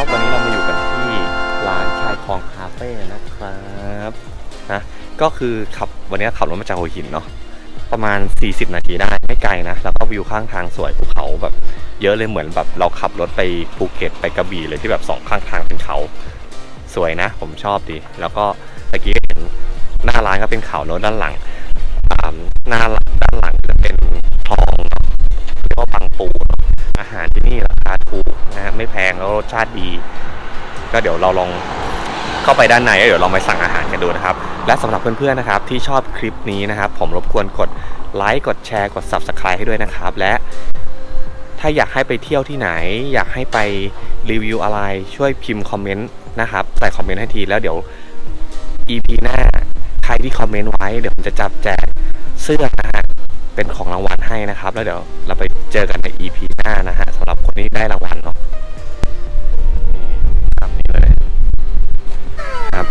ครับ วันนี้เรามาอยู่กันที่ร้านชายคลองคาเฟ่นะครับนะก็คือขับวันนี้ขับรถมาจากหัวหินเนาะประมาณ 40 นาทีได้ไม่ไกลนะ แล้วก็วิวข้างทางสวยภูเขาแบบ เยอะเลยเหมือนแบบ เราขับรถไปภูเก็ตไปกระบี่เลยที่แบบสองข้างทางเป็นเขา สวยนะ ผมชอบดี แล้วก็ตะกี้เห็นหน้าร้านก็เป็นเขาโน้ตด้านหลังอ่าหน้าด้านหลังจะเป็นคลองเนาะเรียกว่าบางปูอาหารที่นี่าคาถูกนะฮะไม่แพงแล้วรสชาติดี ก็เดี๋ยวเราลองเข้าไปด้านในแล้วเดี๋ยวลองไปสั่งอาหารกันดูนะครับ และสำหรับเพื่อนๆนะครับที่ชอบคลิปนี้นะครับ ผมรบกวนกดไลค์กดแชร์กด Subscribe ให้ด้วยนะครับ และถ้าอยากให้ไปเที่ยวที่ไหน อยากให้ไปรีวิวอะไรช่วยพิมพ์คอมเมนต์นะครับใส่คอมเมนต์ให้ทีแล้วเดี๋ยว EP หน้าใครที่คอมเมนต์ไว้เดี๋ยวผมจะจับแจกเสื้อนะฮะเป็นของรางวัลให้นะครับ แล้วเดี๋ยวเราไปเจอกันใน EP านะฮะสำหรับคนที่ได้รางวัลเนาะนี่ครับนี่เลยครับ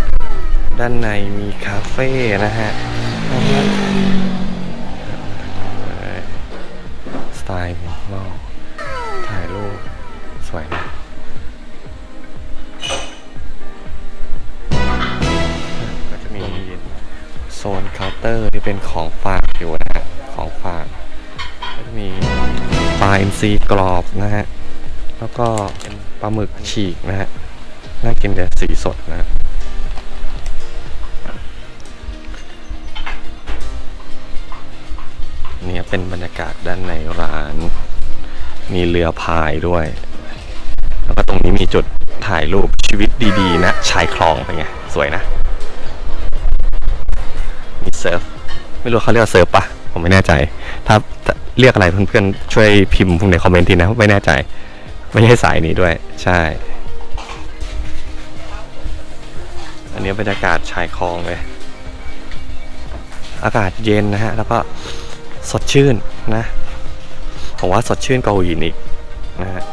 ด้านในมีคาเฟ่นะฮะสไตล์มินิมอลถ่ายรูปสวยนะก็จะมีโซนเคาน์เตอร์ที่เป็นของฝากอยู่นะฮะของฝากก็จะมี ลาอินทรีกรอบนะฮะ แล้วก็ปลาหมึกฉีกนะฮะ น่ากินแต่สีสดนะฮะเนี่ยเป็นบรรยากาศด้านในร้าน มีเรือพายด้วย แล้วก็ตรงนี้มีจุดถ่ายรูปชีวิตดีๆ นะ ชายคลองเป็นไง สวยนะ มีเซิร์ฟ ไม่รู้เขาเรียกว่าเซิร์ฟปะผมไม่แน่ใจ ถ้า เรียกอะไรเพื่อนๆช่วยพิมพ์ในคอมเมนต์ทีนะไม่แน่ใจ ไม่ใช่สายนี้ด้วย ใช่ อันนี้บรรยากาศชายคลองเลย อากาศเย็นนะฮะ แล้วก็สดชื่นนะผมว่าสดชื่นกว่าหินอีกนะฮะ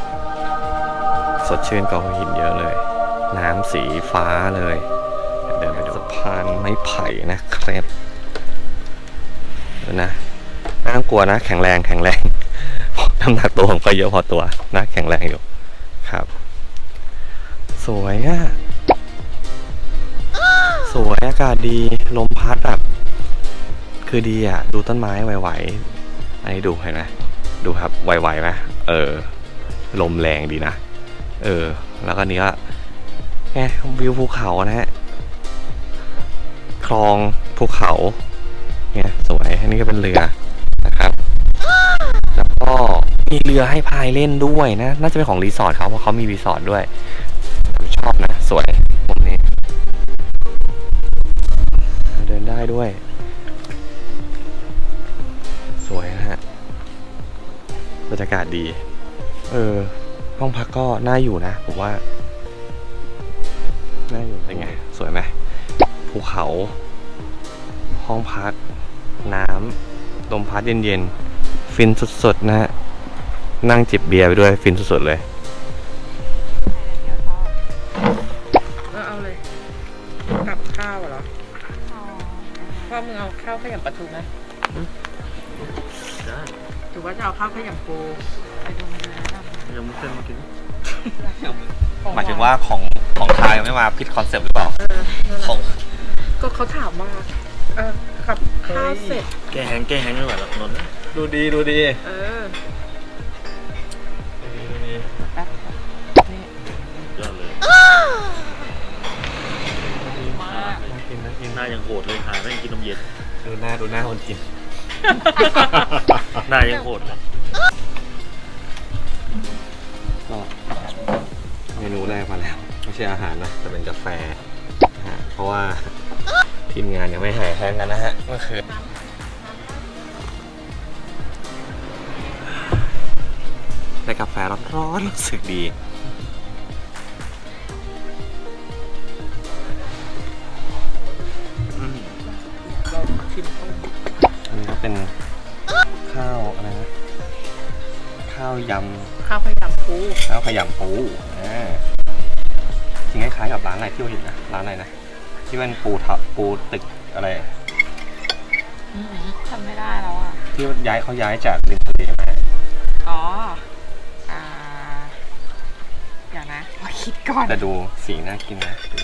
สดชื่นกว่าหินเยอะเลย น้ำสีฟ้าเลยเดินไปดูสะพานไม้ไผ่นะครับนะ ไม่ต้องกลัวนะ แข็งแรงแข็งแรงน้ำหนักตัวผมก็เยอะพอตัวนะ แข็งแรงอยู่ครับ สวยอะสวยอากาศดีลมพัดแบบคือดีอะดูต้นไม้ไหวๆอันนี้ดูเห็นไหมดูครับไหวๆไหมเออ ลมแรงดีนะ เออ แล้วก็นี้ก็แงวิวภูเขานะฮะคลองภูเขาเนี่ยสวยอันนี้ก็เป็นเรือนะครับ แล้วก็ มีเรือให้พายเล่นด้วยนะ น่าจะเป็นของรีสอร์ทเขาเพราะเขามีรีสอร์ทด้วยผมชอบนะ สวยมุมนี้ เดินได้ด้วย สวยนะฮะบรรยากาศดี เออ ห้องพักก็น่าอยู่นะผมว่าน่าอยู่เป็นไง สวยไหมภูเขา ห้องพัก น้ำลมพัดเย็นๆ ฟินสุดๆนะฮะ นั่งจิบเบียร์ไปด้วยฟินสุดๆเลยเออเอาเลยกับข้าวเหรอพ่อมึงเอาข้าวขยำปลาทูไหมหรือว่าจะเอาข้าวขยำปูไปดูมันนะยังไม่เส้นมากินหมายถึงว่าของของไทยไม่มาพิดคอนเซปต์หรือเปล่า เออนั่นแหละของก็เขาถามว่าเออ กับข้าวเสร็จ แกแห้งแกแห้งไม่ไหวหรอกนนท์นะดูดีดูดีเออดูดีแป๊บนี่ยอดเลยมากน่ากินน่ากินหน้ายังโหดเลยหาแม่งกินนมเย็นดูหน้าดูหน้าคนกินหน้ายังโหดเลยก็เมนูแรกมาแล้ว ไม่ใช่อาหารนะแต่เป็นกาแฟนะฮะเพราะว่า ทีมงานยังไม่หายแห้งกันนะฮะเมื่อคืนได้กาแฟร้อนๆรู้สึกดีอืมเราชิมต้มอันนี้ก็เป็นข้าวอะไรนะข้าวยำข้าวขยำปูข้าวขยำปูอ่าจริงคล้ายๆกับร้านอะไรที่เราเห็นนะร้านอะไรนะ ที่มันปูทับปูตึกอะไรทำไม่ได้แล้วอะ ที่ย้ายเขาย้ายจากริมทะเลมาอ๋อ อ่าอย่านะโอเคคิดก่อน แต่ดูสีน่ากินนะดู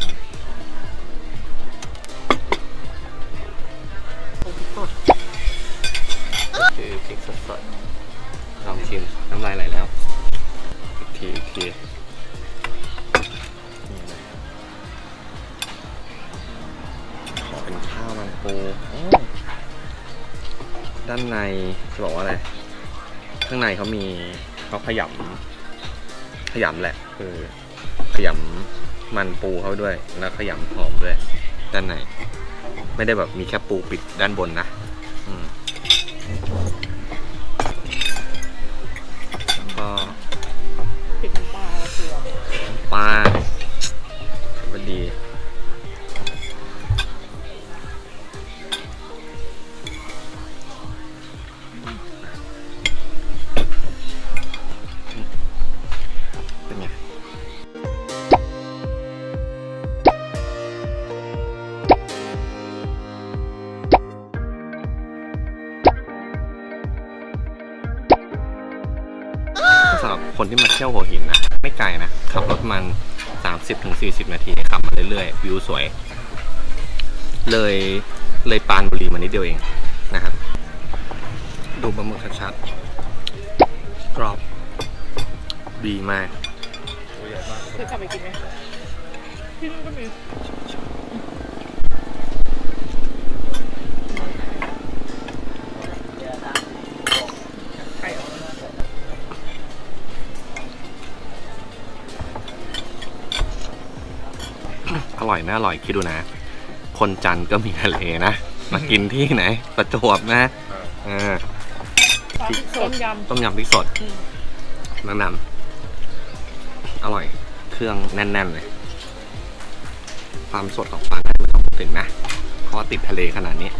คือพริกสดๆลองชิมน้ำลายไหลแล้วอีกทีอีกที ปูอืมด้านในจะบอกว่าอะไร ข้างในเขามีเขาขยำขยำแหละคือขยำมันปูเขาด้วย แล้วขยำหอมด้วย ด้านใน ไม่ได้แบบมีแค่ปูปิดด้านบนนะอืมแล้วก็ปิดน้ำปลาเกลือปลา คนที่มาเที่ยวหัวหินนะไม่ไกลนะขับรถมัน 30-40ถึง40นาทีขับมาเรื่อยๆ วิวสวย เลยเลยปรานบุรีมานิดเดียวเองนะครับ ดูปลาหมึกชัดๆกรอบดีมากตัวใหญ่มากเคยกลับไปกินไหมที่นู่นก็มี ร่อยนะอร่อยคิดดูนะ คนจันทร์ก็มีทะเลนะ มากินที่ไหน ประจวบนะเออปลาพริกสดยำต้มยำพริกสดอืมแนะนำอร่อย เครื่องแน่นๆเลย ความสดของปลาน่าจะไม่ต้องพูดถึงนะเพราะว่าติดทะเลขนาดนี้ใช่นี่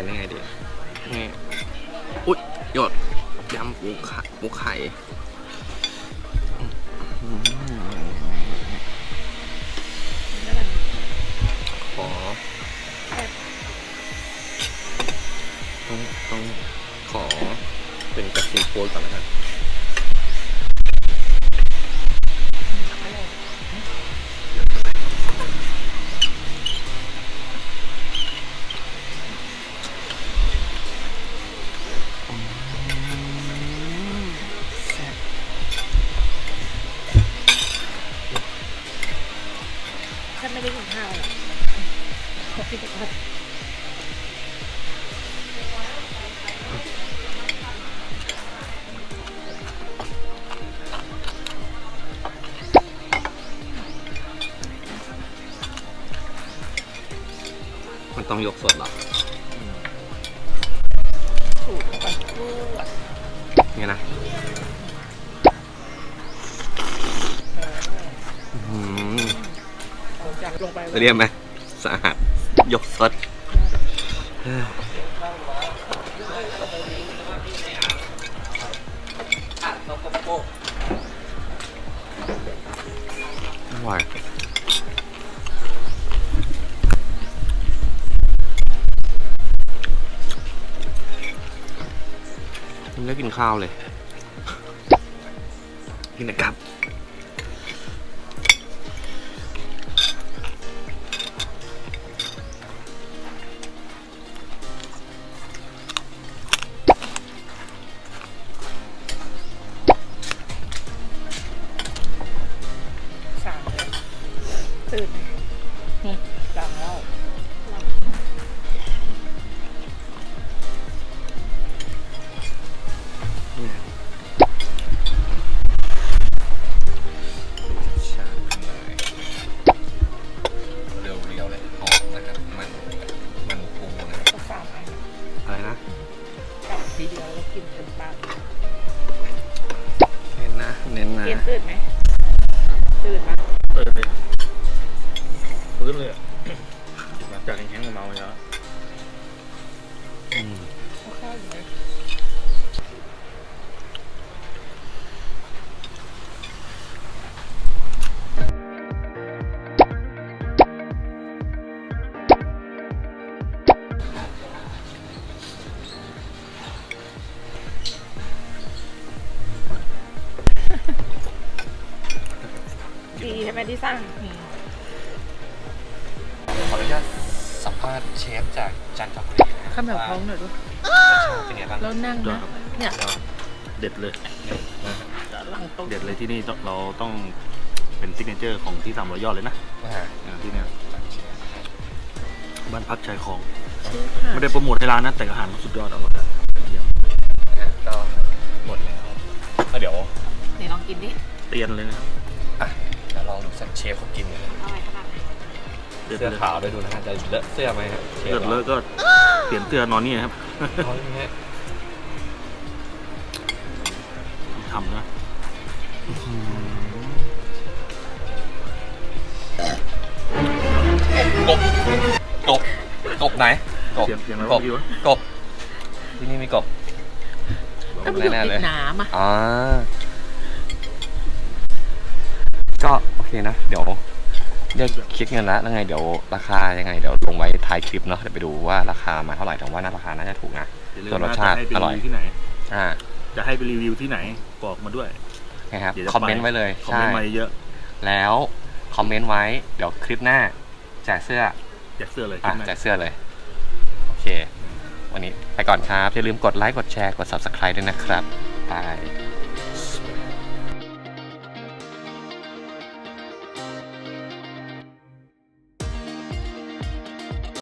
นต์ยังไงดีนี่อุ๊ยหยดยำปูไข่ปูไข่อืมขอต้องต้องขอเป็นกระซีฟูดก่อนนะครับ มันต้องยกสดเหรอสูตรก่อนลวดเนี่ยนะอื้อหือเอาจากลงไปเรียกไหมสะอาด ยกสดเฮ้ยอร่อยไม่ได้กินข้าวเลย กินนะครับ ตื่นไหมอืมสั่งแล้วเนี่ยชาเลยเรียวๆเลยหอมนะครับมันมันปูนะครับก็สั่งไปอะไรนะกลับทีเดียวแล้วกินเต็มปากเน้นนะเน้นนะเทียนตื่นไหม ดีใช่ไหมที่สั่งขออนุญาตสัมภาษณ์เชฟจากจันทบุรีข้าวเหนียวพร้อมหน่อยดูรสชาติเป็นไงบ้างแล้วนั่งนะเนี่ยเด็ดเลย หลังตรงเด็ดเลยที่นี่ต้องเราต้องเป็นซิกเนเจอร์ของที่สามร้อยยอดเลยนะอ่าอ่าที่เนี่ยบ้านพักชายคลอง ชื่อค่ะไม่ได้โปรโมทให้ร้านนะแต่อาหารสุดยอดอร่อยเยี่ยมก็หมดแล้วก็เดี๋ยวไหนลองกินดิเตียนเลยนะครับอะเดี๋ยวลองดูสักเชฟเขากินกันนะอร่อยขนาดไหนเดือดเสื้อเลยขาวด้วยดูนะฮะจะเลอะเสื้อไหมครับเชฟเดือดเลยก็เปลี่ยนเสื้อนอนนี่ครับเขาอย่างเงี้ยทำนะกบกบกบไหนกบเสียงเสียงอะไรกบเมื่อกี้วะกบที่นี่มีกบก็มันอยู่แน่ๆติเลดยน้ำอะอ่า ก็โอเคนะ เดี๋ยวเรียกคิดเงินแล้วแล้วไงเดี๋ยวราคายังไงเดี๋ยวลงไว้ท้ายคลิปเนาะเดี๋ยวไปดูว่าราคามาเท่าไหร่แต่ว่าน่าราคาน่าจะถูกนะอย่าลืมส่วนรสนะชาติจะให้ไปอร่อยรีวิวที่ไหน อ่าจะให้ไปรีวิวที่ไหนบอกมาด้วยนะครับเดี๋ยวจะคอมเมนต์ไปไว้เลยคอมใช่เมนต์มาเยอะแล้วคอมเมนต์ไว้เดี๋ยวคลิปหน้าแจกเสื้อ แจกเสื้อเลยอะที่ไหนแจกเสื้อเลย โอเค วันนี้ไปก่อนครับ อย่าลืมกดไลค์ กดแชร์ กด subscribe ด้วยนะครับ บาย